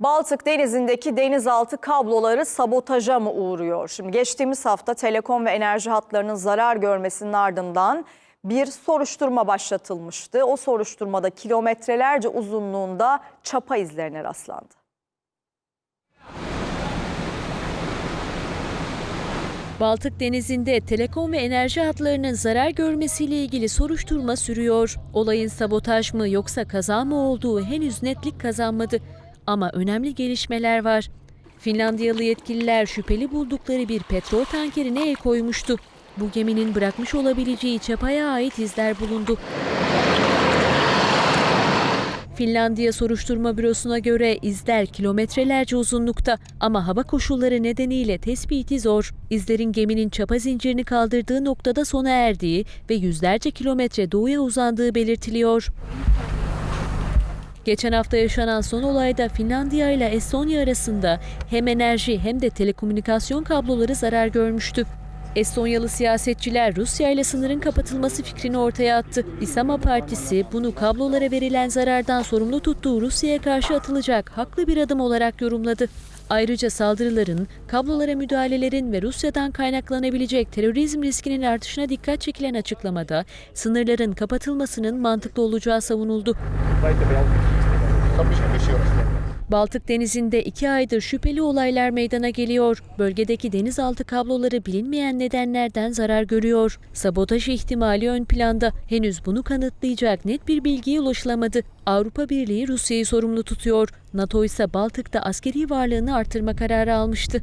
Baltık Denizi'ndeki denizaltı kabloları sabotaja mı uğruyor? Şimdi geçtiğimiz hafta telekom ve enerji hatlarının zarar görmesinin ardından bir soruşturma başlatılmıştı. O soruşturmada kilometrelerce uzunluğunda çapa izlerine rastlandı. Baltık Denizi'nde telekom ve enerji hatlarının zarar görmesiyle ilgili soruşturma sürüyor. Olayın sabotaj mı yoksa kaza mı olduğu henüz netlik kazanmadı. Ama önemli gelişmeler var. Finlandiyalı yetkililer şüpheli buldukları bir petrol tankerine el koymuştu. Bu geminin bırakmış olabileceği çapaya ait izler bulundu. Finlandiya Soruşturma Bürosu'na göre izler kilometrelerce uzunlukta ama hava koşulları nedeniyle tespiti zor. İzlerin geminin çapa zincirini kaldırdığı noktada sona erdiği ve yüzlerce kilometre doğuya uzandığı belirtiliyor. Geçen hafta yaşanan son olayda Finlandiya ile Estonya arasında hem enerji hem de telekomünikasyon kabloları zarar görmüştü. Estonyalı siyasetçiler Rusya ile sınırın kapatılması fikrini ortaya attı. İsama Partisi bunu kablolara verilen zarardan sorumlu tuttuğu Rusya'ya karşı atılacak haklı bir adım olarak yorumladı. Ayrıca saldırıların, kablolara müdahalelerin ve Rusya'dan kaynaklanabilecek terörizm riskinin artışına dikkat çekilen açıklamada sınırların kapatılmasının mantıklı olacağı savunuldu. Baltık Denizi'nde iki aydır şüpheli olaylar meydana geliyor. Bölgedeki denizaltı kabloları bilinmeyen nedenlerden zarar görüyor. Sabotaj ihtimali ön planda. Henüz bunu kanıtlayacak net bir bilgiye ulaşılamadı. Avrupa Birliği Rusya'yı sorumlu tutuyor. NATO ise Baltık'ta askeri varlığını artırma kararı almıştı.